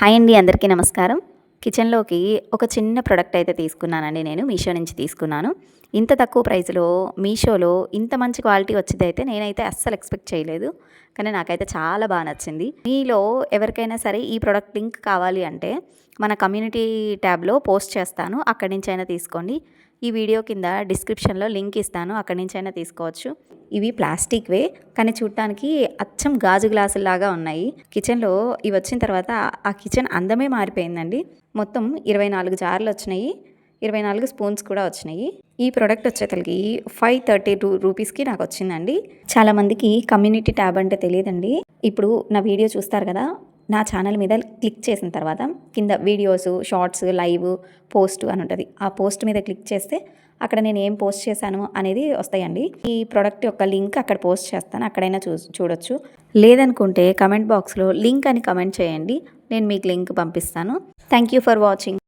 Hi అండి అందరికీ నమస్కారం. కిచెన్లోకి ఒక చిన్న ప్రోడక్ట్ అయితే తీసుకున్నానండి నేను మీషో నుంచి తీసుకున్నాను. ఇంత తక్కువ ప్రైస్లో మీషోలో ఇంత మంచి క్వాలిటీ వచ్చింది అయితే నేనైతే అస్సలు ఎక్స్పెక్ట్ చేయలేదు. కానీ నాకైతే చాలా బాగా నచ్చింది. మీలో ఎవరికైనా సరే ఈ ప్రోడక్ట్ లింక్ కావాలి అంటే మన కమ్యూనిటీ ట్యాబ్లో పోస్ట్ చేస్తాను. అక్కడి నుంచి అయినా తీసుకోండి. ఈ వీడియో కింద డిస్క్రిప్షన్లో లింక్ ఇస్తాను. అక్కడి నుంచి అయినా తీసుకోవచ్చు. ఇవి ప్లాస్టిక్ వే కానీ చూడటానికి అచ్చం గాజు గ్లాసులాగా ఉన్నాయి. కిచెన్లో ఇవి వచ్చిన తర్వాత ఆ కిచెన్ అందమే మారిపోయిందండి. మొత్తం ఇరవై నాలుగు జార్లు వచ్చినాయి. ఇరవై నాలుగు స్పూన్స్ కూడా వచ్చినాయి. ఈ ప్రోడక్ట్ వచ్చేసరికి ఫైవ్ థర్టీ టూ రూపీస్కి నాకు వచ్చిందండి. చాలామందికి కమ్యూనిటీ ట్యాబ్ అంటే తెలియదండి. ఇప్పుడు నా వీడియో చూస్తారు కదా నా ఛానల్ మీద క్లిక్ చేసిన తర్వాత కింద వీడియోస్ షార్ట్స్ లైవ్ పోస్ట్ అని ఉంటుంది. ఆ పోస్ట్ మీద క్లిక్ చేస్తే అక్కడ నేను ఏం పోస్ట్ చేశాను అనేది వస్తాయండి. ఈ ప్రోడక్ట్ యొక్క లింక్ అక్కడ పోస్ట్ చేస్తాను అక్కడైనా చూ చూడొచ్చు. లేదనుకుంటే కమెంట్ బాక్స్లో లింక్ అని కమెంట్ చేయండి. నేను మీకు లింక్ పంపిస్తాను. Thank you for watching.